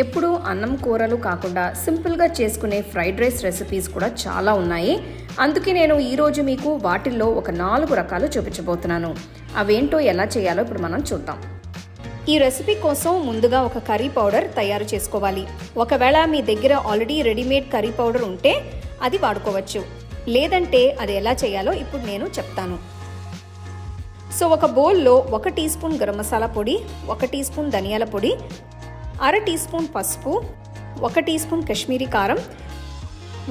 ఎప్పుడూ అన్నం కూరలు కాకుండా సింపుల్గా చేసుకునే ఫ్రైడ్ రైస్ రెసిపీస్ కూడా చాలా ఉన్నాయి. అందుకే నేను ఈరోజు మీకు వాటిల్లో ఒక నాలుగు రకాలు చూపించబోతున్నాను. అవేంటో ఎలా చేయాలో ఇప్పుడు మనం చూద్దాం. ఈ రెసిపీ కోసం ముందుగా ఒక కర్రీ పౌడర్ తయారు చేసుకోవాలి. ఒకవేళ మీ దగ్గర ఆల్రెడీ రెడీమేడ్ కర్రీ పౌడర్ ఉంటే అది వాడుకోవచ్చు. లేదంటే అది ఎలా చేయాలో ఇప్పుడు నేను చెప్తాను. సో ఒక బౌల్లో ఒక టీ స్పూన్ గరం మసాలా పొడి ఒక టీ స్పూన్ ధనియాల పొడి అర టీ స్పూన్ పసుపు ఒక టీ స్పూన్ కాశ్మీరీ కారం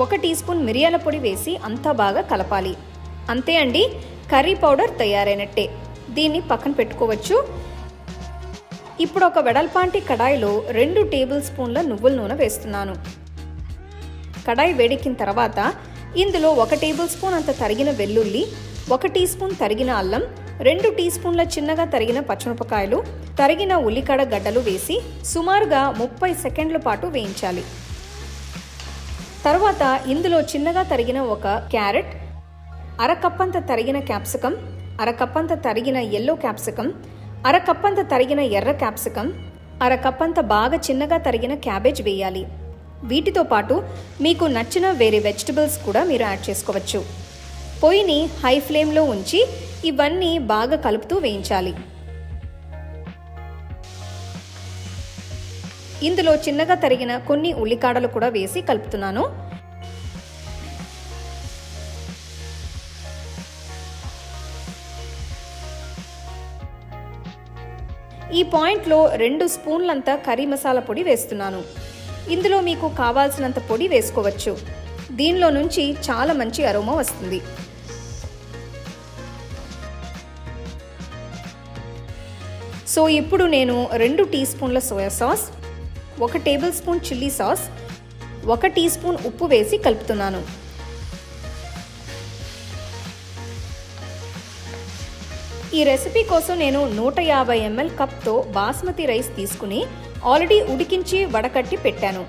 ఒక టీ స్పూన్ మిరియాల పొడి వేసి అంతా బాగా కలపాలి. అంతే అండి కర్రీ పౌడర్ తయారైనట్టే. దీన్ని పక్కన పెట్టుకోవచ్చు. ఇప్పుడు ఒక వెడల్పాంటి కడాయిలో రెండు టేబుల్ స్పూన్ల నువ్వుల నూనె వేస్తున్నాను. కడాయి వేడెక్కిన తర్వాత ఇందులో ఒక టేబుల్ స్పూన్ అంత తరిగిన వెల్లుల్లి ఒక టీ స్పూన్ తరిగిన అల్లం రెండు టీ స్పూన్ల చిన్నగా తరిగిన పచ్చిమిరపకాయలు తరిగిన ఉల్లికడ గడ్డలు వేసి సుమారుగా ముప్పై సెకండ్ల పాటు వేయించాలి. తర్వాత ఇందులో చిన్నగా తరిగిన ఒక క్యారెట్ అరకప్పంత తరిగిన క్యాప్సికం అరకప్పంత తరిగిన ఎల్లో క్యాప్సికం అరకప్పంత తరిగిన ఎర్ర క్యాప్సికం అరకప్పంత బాగా చిన్నగా తరిగిన క్యాబేజ్ వేయాలి. వీటితో పాటు మీకు నచ్చిన వేరే వెజిటబుల్స్ కూడా మీరు యాడ్ చేసుకోవచ్చు. పొయ్యిని హై ఫ్లేమ్లో ఉంచి ఇవన్నీ బాగా కలుపుతూ వేయించాలి. ఇందులో చిన్నగా తరిగిన కొన్ని ఉల్లికాడలు కూడా వేసి కలుపుతున్నాను. ఈ పాయింట్లో రెండు స్పూన్లంతా కర్రీ మసాలా పొడి వేస్తున్నాను. ఇందులో మీకు కావాల్సినంత పొడి వేసుకోవచ్చు. దీనిలో నుంచి చాలా మంచి అరోమా వస్తుంది. సో ఇప్పుడు నేను రెండు టీ స్పూన్ల సోయా సాస్ ఒక టేబుల్ స్పూన్ చిల్లీ సాస్ ఒక టీ స్పూన్ ఉప్పు వేసి కలుపుతున్నాను. ఈ రెసిపీ కోసం నేను నూట యాభై ఎంఎల్ కప్తో బాస్మతి రైస్ తీసుకుని ఆల్రెడీ ఉడికించి వడకట్టి పెట్టాను.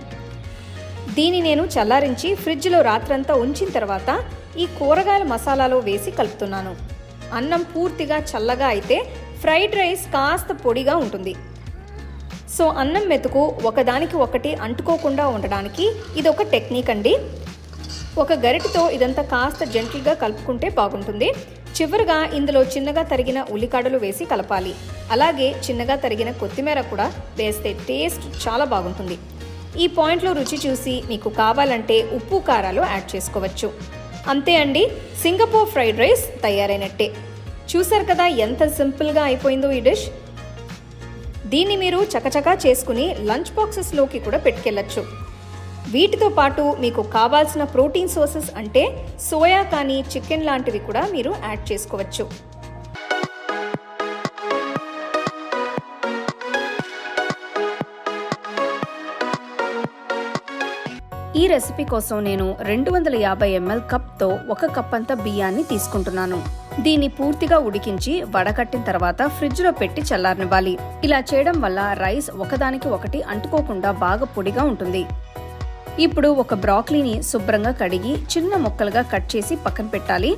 దీన్ని నేను చల్లారించి ఫ్రిడ్జ్లో రాత్రంతా ఉంచిన తర్వాత ఈ కూరగాయల మసాలాలో వేసి కలుపుతున్నాను. అన్నం పూర్తిగా చల్లగా అయితే ఫ్రైడ్ రైస్ కాస్త పొడిగా ఉంటుంది. సో అన్నం మెతుకు ఒకదానికి ఒకటి అంటుకోకుండా ఉండడానికి ఇది ఒక టెక్నిక్ అండి. ఒక గరిటతో ఇదంతా కాస్త జెంటిల్గా కలుపుకుంటే బాగుంటుంది. చివరిగా ఇందులో చిన్నగా తరిగిన ఉల్లికాడలు వేసి కలపాలి. అలాగే చిన్నగా తరిగిన కొత్తిమీర కూడా వేస్తే టేస్ట్ చాలా బాగుంటుంది. ఈ పాయింట్లో రుచి చూసి మీకు కావాలంటే ఉప్పు కారాలు యాడ్ చేసుకోవచ్చు. అంతే అండి. సింగపూర్ ఫ్రైడ్ రైస్ తయారైనట్టే. చూసారు కదా ఎంత సింపుల్గా అయిపోయిందో ఈ డిష్? దీన్ని మీరు చకచకా చేసుకుని లంచ్ బాక్సెస్లోకి కూడా పెట్టుకెళ్ళచ్చు. వీటితో పాటు మీకు కావాల్సిన ప్రోటీన్ సోర్సెస్ అంటే సోయా కానీ చికెన్ లాంటివి కూడా మీరు యాడ్ చేసుకోవచ్చు. ఈ రెసిపీ కోసం నేను రెండు వందల యాభై ఎంఎల్ కప్తో ఒక కప్ అంత బియ్యాన్ని తీసుకుంటున్నాను. దీన్ని పూర్తిగా ఉడికించి వడకట్టిన తర్వాత ఫ్రిడ్జ్లో పెట్టి చల్లారనివ్వాలి. ఇలా చేయడం వల్ల రైస్ ఒకదానికి ఒకటి అంటుకోకుండా బాగా పొడిగా ఉంటుంది. ఇప్పుడు ఒక బ్రాక్లీని శుభ్రంగా కడిగి చిన్న ముక్కలుగా కట్ చేసి పక్కన పెట్టాలి.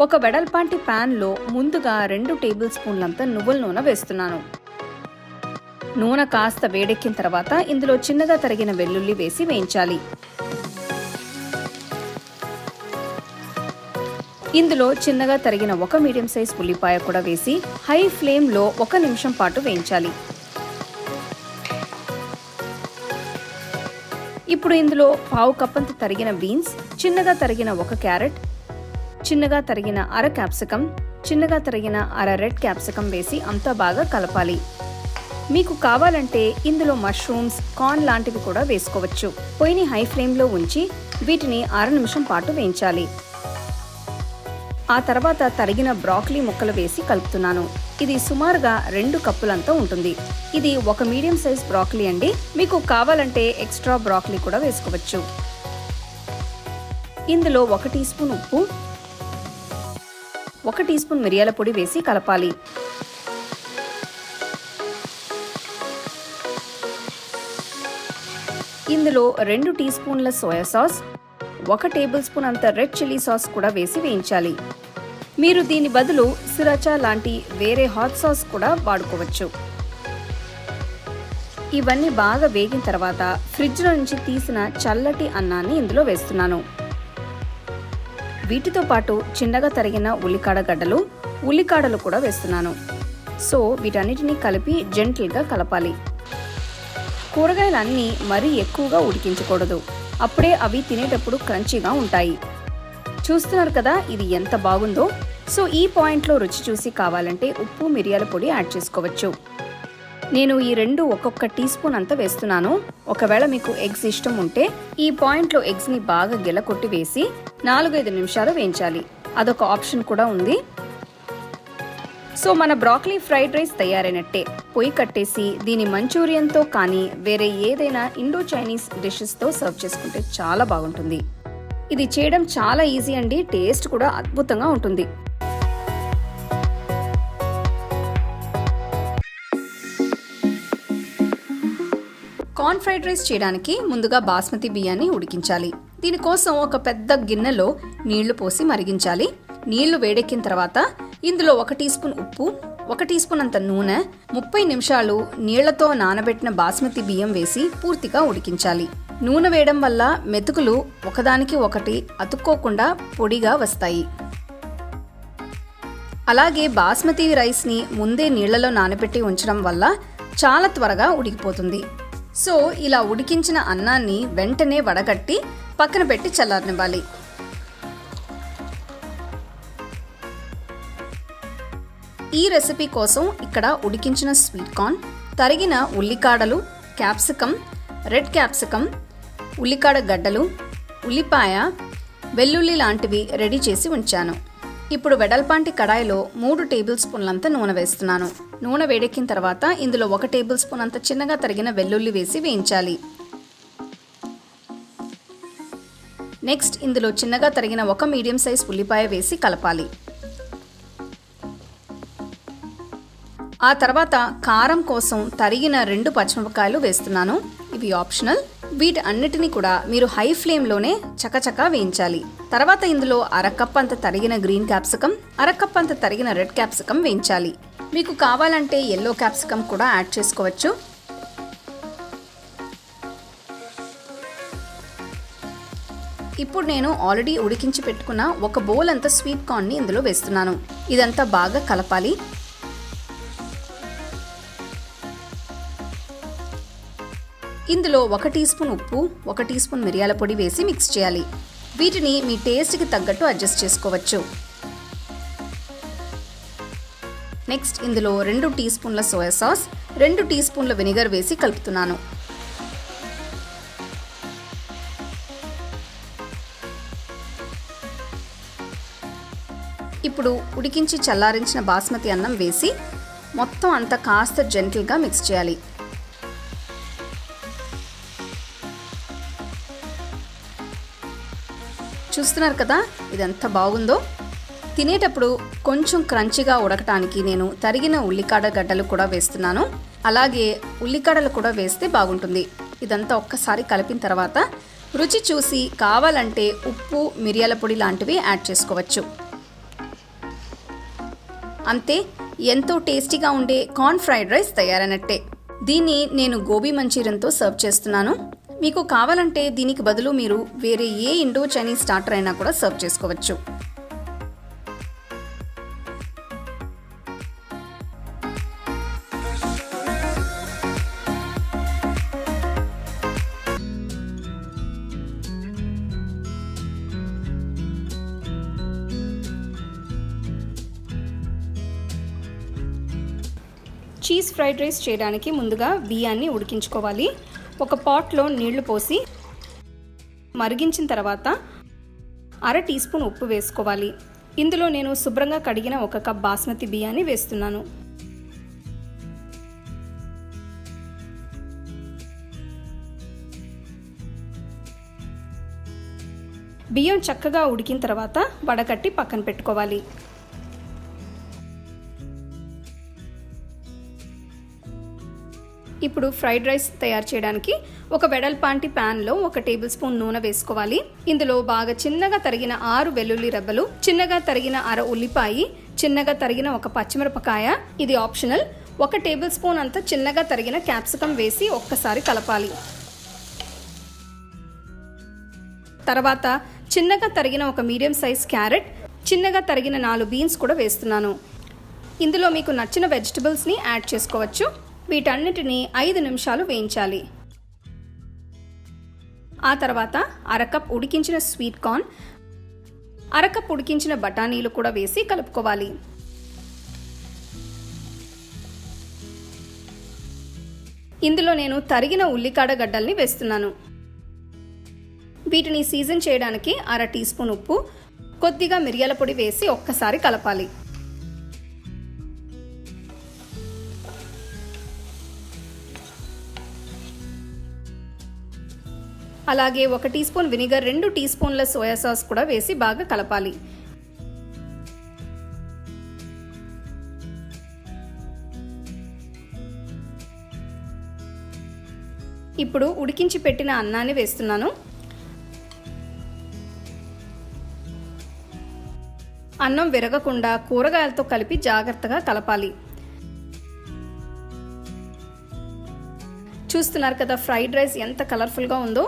ఒక వెడల్పాంటి ప్యాన్లో ముందుగా రెండు టేబుల్ స్పూన్లంత నువ్వుల నూనె వేస్తున్నాను. నూనె కాస్త వేడెక్కిన తర్వాత ఇందులో చిన్నగా తరిగిన వెల్లుల్లి వేసి వేయించాలి. ఇందులో చిన్నగా తరిగిన ఒక మీడియం సైజ్ ఉల్లిపాయ కూడా వేసి హై ఫ్లేమ్లో ఒక నిమిషం పాటు వేయించాలి. ఇప్పుడు ఇందులో పావు కప్పంత తరిగిన బీన్స్ చిన్నగా తరిగిన ఒక క్యారెట్ చిన్నగా తరిగిన అర క్యాప్సికం చిన్నగా తరిగిన అర రెడ్ క్యాప్సికం వేసి అంతా బాగా కలపాలి. మీకు కావాలంటే ఇందులో మష్రూమ్స్ కార్న్ లాంటివి కూడా వేసుకోవచ్చు. పొయ్యిని హై ఫ్లేమ్లో ఉంచి వీటిని అర నిమిషం పాటు వేయించాలి. ఆ తర్వాత తరిగిన బ్రాక్లీ ముక్కలు వేసి కలుపుతున్నాను. ఇది సుమారుగా రెండు కప్పులంతా ఉంటుంది. ఇది ఒక మీడియం సైజ్ బ్రాక్లీ అండి. మీకు కావాలంటే ఎక్స్ట్రా బ్రాక్లీ కూడా వేసుకోవచ్చు. ఇందులో ఒక టీ స్పూన్ ఉప్పు ఒక టీ స్పూన్ మిరియాల పొడి వేసి కలపాలి. ఇందులో రెండు టీ స్పూన్ల సోయా సాస్ ఒక టేబుల్ స్పూన్ అంత రెడ్ చిల్లీ సాస్ కూడా వేసి వేయించాలి. మీరు దీని బదులు సిరచా లాంటి వేరే హాట్ సాస్ కూడా వాడుకోవచ్చు. ఇవన్నీ బాగా వేగిన తర్వాత ఫ్రిడ్జ్లో నుంచి తీసిన చల్లటి అన్నాన్ని ఇందులో వేస్తున్నాను. వీటితో పాటు చిన్నగా తరిగిన ఉల్లికాడ గడ్డలు ఉల్లికాడలు కూడా వేస్తున్నాను. సో వీటన్నిటిని కలిపి జెంటిల్గా కలపాలి. కూరగాయలన్నీ మరీ ఎక్కువగా ఉడికించకూడదు. అప్పుడే అవి తినేటప్పుడు క్రంచీగా ఉంటాయి. చూస్తున్నారు కదా ఇది ఎంత బాగుందో. సో ఈ పాయింట్లో రుచి చూసి కావాలంటే ఉప్పు మిరియాల పొడి యాడ్ చేసుకోవచ్చు. నేను ఈ రెండు ఒక్కొక్క టీ స్పూన్ అంతా వేస్తున్నాను. ఒకవేళ మీకు ఎగ్స్ ఇష్టం ఉంటే ఈ పాయింట్లో ఎగ్స్ని బాగా గెలకొట్టి వేసి నాలుగైదు నిమిషాలు వేయించాలి. అదొక ఆప్షన్ కూడా ఉంది. సో మన బ్రాకలీ ఫ్రైడ్ రైస్ తయారైనట్టే. పొయ్యి కట్టేసి దీని మంచూరియన్తో కానీ వేరే ఏదైనా ఇండో చైనీస్ డిషెస్తో సర్వ్ చేసుకుంటే చాలా బాగుంటుంది. ఇది చేయడం చాలా ఈజీ అండి టేస్ట్ కూడా అద్భుతంగా ఉంటుంది. కార్న్ ఫ్రైడ్ రైస్ చేయడానికి ముందుగా బాస్మతి బియ్యాన్ని ఉడికించాలి. దీనికోసం ఒక పెద్ద గిన్నెలో నీళ్ళు పోసి మరిగించాలి. నీళ్ళు వేడెక్కిన తర్వాత ఇందులో ఒక టీ స్పూన్ ఉప్పు ఒక టీ స్పూన్ అంత నూనె ముప్పై నిమిషాలు నీళ్ళతో నానబెట్టిన బాస్మతి బియ్యం వేసి పూర్తిగా ఉడికించాలి. నూనె వేయడం వల్ల మెతుకులు ఒకదానికి ఒకటి అతుక్కోకుండా పొడిగా వస్తాయి. అలాగే బాస్మతి రైస్ని ముందే నీళ్ళలో నానబెట్టి ఉంచడం వల్ల చాలా త్వరగా ఉడికిపోతుంది. సో ఇలా ఉడికించిన అన్నాన్ని వెంటనే వడగట్టి పక్కన పెట్టి చల్లారనివ్వాలి. ఈ రెసిపీ కోసం ఇక్కడ ఉడికించిన స్వీట్ కార్న్ తరిగిన ఉల్లికాడలు క్యాప్సికమ్ రెడ్ క్యాప్సికమ్ ఉల్లికాడ గడ్డలు ఉల్లిపాయ వెల్లుల్లి లాంటివి రెడీ చేసి ఉంచాను. ఇప్పుడు వెడల్పాంటి కడాయిలో మూడు టేబుల్ స్పూన్లంత నూనె వేస్తున్నాను. నూనె వేడెక్కిన తర్వాత ఇందులో ఒక టేబుల్ స్పూన్ అంత చిన్నగా తరిగిన వెల్లుల్లి వేసి వేయించాలి. నెక్స్ట్ ఇందులో చిన్నగా తరిగిన ఒక మీడియం సైజ్ ఉల్లిపాయ వేసి కలపాలి. ఆ తర్వాత కారం కోసం తరిగిన రెండు పచ్చిమిరపకాయలు వేస్తున్నాను. ఇవి ఆప్షనల్. వీటి అన్నిటినీ కూడా మీరు హై ఫ్లేమ్లోనే చకచకా వేయించాలి. తర్వాత ఇందులో అరకప్ అంత తరిగిన గ్రీన్ క్యాప్సికం అరకప్ అంత తరిగిన రెడ్ క్యాప్సికమ్ వేయించాలి. మీకు కావాలంటే ఎల్లో క్యాప్సికమ్ కూడా యాడ్ చేసుకోవచ్చు. ఇప్పుడు నేను ఆల్రెడీ ఉడికించి పెట్టుకున్న ఒక బౌల్ అంత స్వీట్ కార్న్ని ఇందులో వేస్తున్నాను. ఇదంతా బాగా కలపాలి. ఇందులో ఒక టీ స్పూన్ ఉప్పు ఒక టీ స్పూన్ మిరియాల పొడి వేసి మిక్స్ చేయాలి. వీటిని మీ టేస్ట్కి తగ్గట్టు అడ్జస్ట్ చేసుకోవచ్చు. నెక్స్ట్ ఇందులో రెండు టీ స్పూన్ల సోయా సాస్ రెండు టీ స్పూన్ల వెనిగర్ వేసి కలుపుతున్నాను. ఇప్పుడు ఉడికించి చల్లారించిన బాస్మతి అన్నం వేసి మొత్తం అంతా కాస్త జెంటిల్గా మిక్స్ చేయాలి. చూస్తున్నారు కదా? ఇదెంత బాగుందో? తినేటప్పుడు కొంచెం క్రంచిగా ఉడకటానికి నేను తరిగిన ఉల్లికాడ గడ్డలు కూడా వేస్తున్నాను. అలాగే ఉల్లికాడలు కూడా వేస్తే బాగుంటుంది. ఇదంతా ఒక్కసారి కలిపిన తర్వాత రుచి చూసి కావాలంటే ఉప్పు మిరియాల పొడి లాంటివి యాడ్ చేసుకోవచ్చు. అంతే ఎంతో టేస్టీగా ఉండే కార్న్ ఫ్రైడ్ రైస్ తయారైనట్టే. దీన్ని నేను గోబీ మంచూరియన్తో సర్వ్ చేస్తున్నాను. మీకు కావాలంటే దీనికి బదులు మీరు వేరే ఏ ఇండో చైనీస్ స్టార్టర్ అయినా కూడా సర్వ్ చేసుకోవచ్చు. చీజ్ ఫ్రైడ్ రైస్ చేయడానికి ముందుగా బియ్యాన్ని ఉడికించుకోవాలి. ఒక పాట్లో నీళ్ళు పోసి మరిగించిన తర్వాత అర టీ స్పూన్ ఉప్పు వేసుకోవాలి. ఇందులో నేను శుభ్రంగా కడిగిన ఒక కప్ బాస్మతి బియ్యాన్ని వేస్తున్నాను. బియ్యం చక్కగా ఉడికిన తర్వాత వడకట్టి పక్కన పెట్టుకోవాలి. ఇప్పుడు ఫ్రైడ్ రైస్ తయారు చేయడానికి ఒక వెడల్పాంటి ప్యాన్లో ఒక టేబుల్ స్పూన్ నూనె వేసుకోవాలి. ఇందులో బాగా చిన్నగా తరిగిన ఆరు వెల్లుల్లి రెబ్బలు చిన్నగా తరిగిన అర ఉల్లిపాయి చిన్నగా తరిగిన ఒక పచ్చిమిరపకాయ ఇది ఆప్షనల్. ఒక టేబుల్ స్పూన్ అంత చిన్నగా తరిగిన క్యాప్సికం వేసి ఒక్కసారి కలపాలి. తర్వాత చిన్నగా తరిగిన ఒక మీడియం సైజ్ క్యారెట్ చిన్నగా తరిగిన నాలుగు బీన్స్ కూడా వేస్తున్నాను. ఇందులో మీకు నచ్చిన వెజిటబుల్స్ని యాడ్ చేసుకోవచ్చు. వీటన్నిటిని ఐదు నిమిషాలు వేయించాలి. ఆ తర్వాత అరకప్ ఉడికించిన స్వీట్ కార్న్ అరకప్ ఉడికించిన బఠానీలు కూడా వేసి కలుపుకోవాలి. ఇందులో నేను తరిగిన ఉల్లికాడ గడ్డల్ని వేస్తున్నాను. వీటిని సీజన్ చేయడానికి అర టీ స్పూన్ ఉప్పు కొద్దిగా మిరియాల పొడి వేసి ఒక్కసారి కలపాలి. అలాగే ఒక టీ స్పూన్ వినిగర్ రెండు టీ స్పూన్ల సోయా సాస్ కూడా వేసి బాగా కలపాలి. ఇప్పుడు ఉడికించి పెట్టిన అన్నాన్ని వేస్తున్నాను. అన్నం విరగకుండా కూరగాయలతో కలిపి జాగ్రత్తగా కలపాలి. చూస్తున్నారు కదా ఫ్రైడ్ రైస్ ఎంత కలర్ఫుల్గా ఉందో?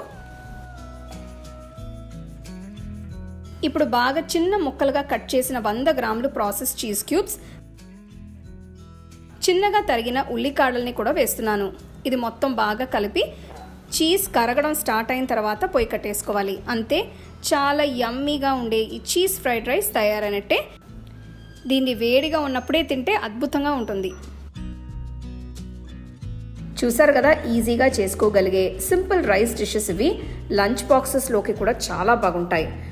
ఇప్పుడు బాగా చిన్న ముక్కలుగా కట్ చేసిన వంద గ్రాములు ప్రాసెస్ చీజ్ క్యూబ్స్ చిన్నగా తరిగిన ఉల్లికాడల్ని కూడా వేస్తున్నాను. ఇది మొత్తం బాగా కలిపి చీజ్ కరగడం స్టార్ట్ అయిన తర్వాత పొయ్యి కట్టేసుకోవాలి. అంతే చాలా యమ్మీగా ఉండే ఈ చీజ్ ఫ్రైడ్ రైస్ తయారైనట్టే. దీన్ని వేడిగా ఉన్నప్పుడే తింటే అద్భుతంగా ఉంటుంది. చూసారు కదా ఈజీగా చేసుకోగలిగే సింపుల్ రైస్ డిషెస్ ఇవి. లంచ్ బాక్సెస్లోకి కూడా చాలా బాగుంటాయి.